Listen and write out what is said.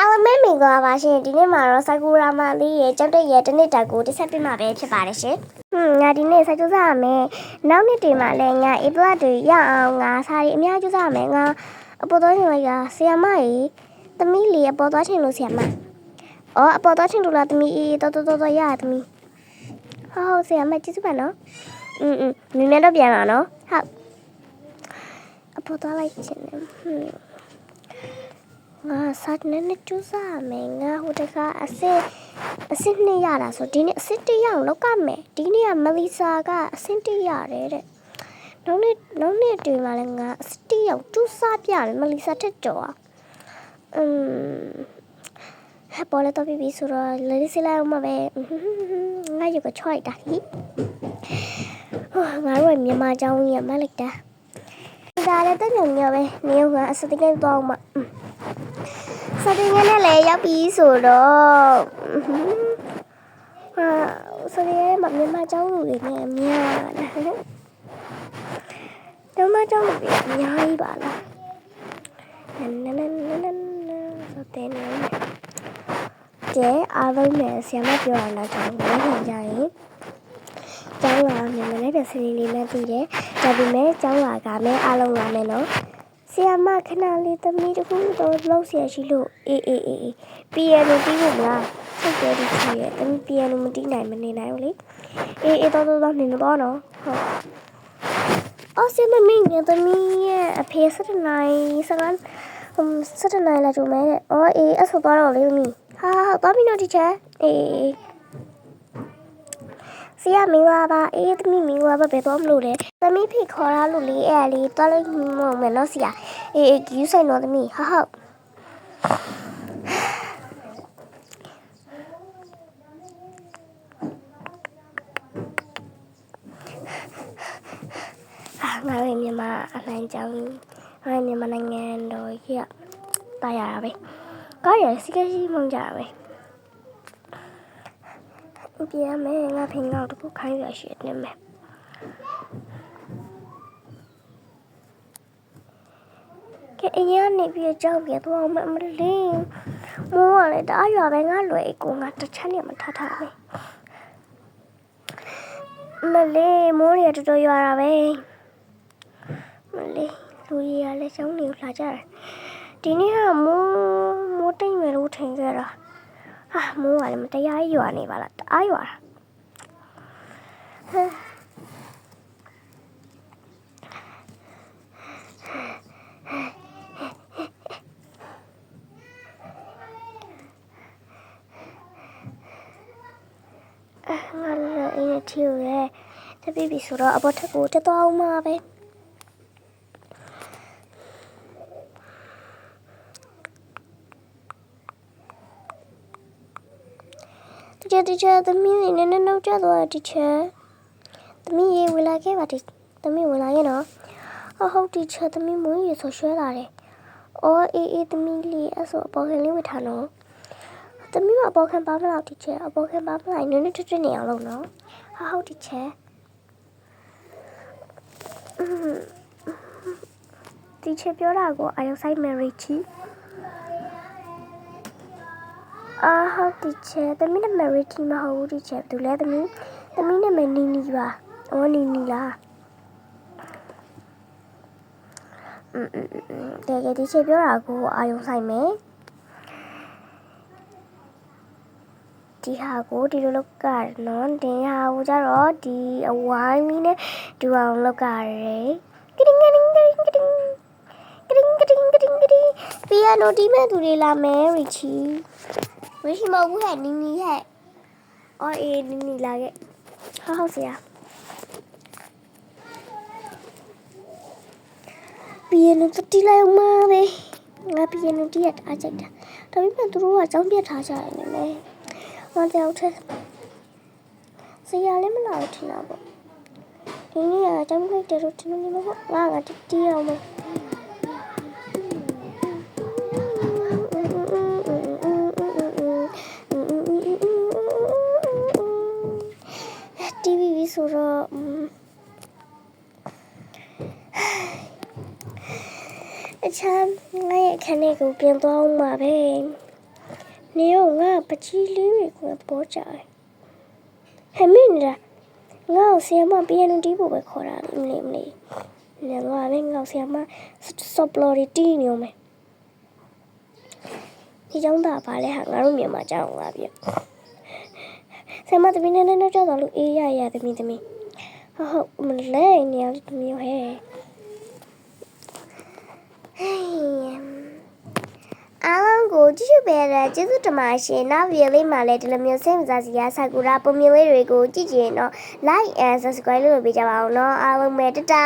အားလုံးပဲမင်္ဂလာပါရှင်ဒီနေ့မှာတော့ဆာကူရာမလေးရဲ့ကျောက်တက်ရဲ့တစ်နှစ်တာကိုတစ်ဆက်ပြမှာပဲဖြစ်ပါတယ်ရှင်ဟွန်းငါဒီနေ့စာကြိုးစားရမယ်နောက်နှစ်တွေမှာလည်းငါ A+ တွေရအောင်ငါစာရီအများကြိုးစားရမယ်ငါအပေါ်သွားချင်လို့ရဆီယမကြီးသမီးလေးအပေါ်သွားချင်လို့ဆီယမအော်အပေါ်သွားချင်လို့လားသမီးအေးတော်တော်တော်တော်ရရသမီးဟုတ်ဟုတ်ဆီယမကျေးဇူးပါနော်อืมอืมမြင်မြတ်တော့ပြန်လာနော်ဟုတ်အပေါ်သွားလိုက်ချင်တယ်ဟွန်း ငါစာနဲ့နဲ့ကျူးစားမယ်ငါဟိုတကအစစ်အစစ်နှစ်ရတာဆိုဒီနေ့အစစ်တစ်ရအောင်လောက်ကမယ်ဒီနေ့ကမလီစာကအစစ်တစ်ရတယ်တဲ့နောက်နေ့နောက်နေ့တွေ့မှလည်းငါအစစ်တစ်ရောက်ကျူးစားပြတယ်မလီစာထက်ကြော်อ่ะอืมဟဲ့ပေါ်လာတော့ပြီဆိုတော့လေဒီစီလာအောင်မပဲငါရုပ်ကချွိုက်တာဟိဟိုငါတို့ကမြန်မာเจ้าကြီးကမလိုက်တာဒါလည်းတက်ညုံညပဲနေရောကအစစ်တကယ်တော့မှ စတင်ငယ်နဲ့လည်းရောက်ပြီဆိုတော့ဟာစတင်ငယ်မှာမြန်မာကျောင်းလူတွေနဲ့အများလားမြန်မာကျောင်းလူတွေအများကြီးပါလားနနနနနနစတင်နေကဲအားလုံးနဲ့ဆရာမပြောရတာကြောင့်လည်းခင်ကြရင်ကျောင်းလာမြန်မာနဲ့တဲ့စနေလေးနဲ့ပြီးတယ်ဒါပေမဲ့ကျောင်းလာကလည်းအားလုံးလာမယ်နော် ဆရာမခဏလေးသမီးတခုတော့လောက်ဆရာရှိလို့အေးအေးအေးပီယန်နိုတီးဖို့မလားဆက်ကြည့်ချင်ရဲ့သမီးပီယန်နိုမတီးနိုင်မနေနိုင်ဘူးလေအေးအေးတော့တော့နေတော့နော်ဟုတ်အော်ဆရာမမင်းငယ်သမီးရဲ့အဖေစတဲ့နိုင်စကန်းစတဲ့နိုင်လာကြမယ်တဲ့အော်အေးအဆောသွားတော့လေမီဟာဟာသွားပြီနော်တီချာအေး ဆီယမင်္ဂလာပါအေးသမီးမင်္ဂလာပါဘယ်တော့မလို့လဲသမီးဖိခေါ်ရလို့လေအဲ့လေတွားလိုက်မမယ်နော်ဆီယအေးအေးယူဆိုင်တော့သမီးဟာဟုတ်အာငါတို့မြန်မာအလံကြောင်းငါမြန်မာနိုင်ငံတော်ကြီးကတာရတာပဲကားရစီကစီမုံကြပဲ ပြန်မယ်ငါဖင်တော့တခုခိုင်းရရှိနေမယ်ကဲအရင်ကနေပြီးကြောက်ပြတော့မမလေးမိုးကလည်းတအားရွာပဲငါလွယ်ကိုငါတစ်ချက်နေမထထားပဲမလေးမိုးရတော်တော်ရွာတာပဲမလေးလူကြီးကလည်းကျောင်းနေလာကြတယ်ဒီနေ့ကမိုးမိုးတိမ်မယ်လို့ထင်ကြတာဟာမိုးကလည်းမတရားကြီးရွာနေပါလားတ အားရွာတာဟဲ့အာငါလည်းအင်းထီရဲတပိပြီဆိုတော့အပေါ်ထက်ကိုတက်တော့အောင်မှာပဲ ချာတချာသမီးနေနဲ့နောက်ကျသွားတချာသမီးရေဝင်လာခဲ့ပါတသမီးဝင်လာရဲ့နော်အဟုတ်တချာသမီးမွေးရေဆိုရွှဲလာတယ်အော်အေးအေးသမီးလေးအဲ့ဆိုအပေါ်ခင်လေးဝတ်ထားနော်သမီးမအပေါ်ခံပါမလားတချာအပေါ်ခံပါမလားနည်းနည်းထွတ်ထွတ်နေအောင်လုပ်နော်ဟာဟုတ်တချာဒီချေပြောတာကိုအာယုဆိုင်မယ်ရီချီ အာဟုတ်တီချာသမီးနာမည်ရီတီမဟုတ်ဘူးတီချာဘယ်သူလဲသမီးသမီးနာမည်နီနီပါအော်နီနီလားတကယ်တီချာပြောတာကိုအာယုံဆိုင်မယ်ဒီဟာကိုဒီလိုလောက်ကြနော်ဒီဟာကိုကြတော့ဒီအဝိုင်းမီနဲ့ဒူအောင်လောက်ကြရဲကတင်းကတင်းကတင်းကတင်းကတင်းကတင်းကတင်းကတင်းပီယနိုတီမဲ့သူတွေလာမယ်ရီချီ ရီချီမဟုတ်ဘူးဟဲ့နီနီဟဲ့အော်အေးနီနီလာခဲ့ဟုတ်ဟုတ်ဆရာပီယနိုတီးလိုက်အောင်မပဲငါပီယနိုတီးရတာကြိုက်တာဒါပေမဲ့သူတို့ကကြောင်းပြတ်ထားကြတယ်နည်းနည်းမတယောက်ထက်ဆရာလည်းမလာဘူးထင်တာပေါ့ဒီနေ့ကကြောင်းပြတ်တယ်လို့ထင်နေမှာပေါ့ငါကတီးအောင်မ ဆိုတော့အချမ်းငါရဲ့ခန်းလေးကိုပြင်သွားအောင်ပါပဲနေရောငါပကြီးလေးတွေကိုပေါ်ကြတယ်ဟဲ့မင်းလားငါ့ကိုဆီယမပီယနိုတီးဖို့ပဲခေါ်တာလေမလေးမလေးနေငါလည်းငါ့ကိုဆီယမဆော့ပလော်ရီတီးနေအောင်မယ်ဒီကြောင့်သာပါလဲဟာငါတို့မြန်မာကြောင်းလာပြီ ဆမသမီးနဲ့နဲ့တော့ကြောက်တော့လို့အေးရရသမီးသမီးဟုတ်ဟုတ်မလဲနေရသမီးဟဲ့အားလုံးကိုကြည့်ပေးရကျေးဇူးတင်ပါရှင်။နောက်ဗီဒီယိုလေးမှာလည်းဒီလိုမျိုးစိတ်ဝင်စားစရာဆာကူရာပုံမြင်လေးတွေကိုကြည့်ကြရင်တော့ like and subscribe လုပ်ပေးကြပါအောင်နော်။အားလုံးပဲတတာ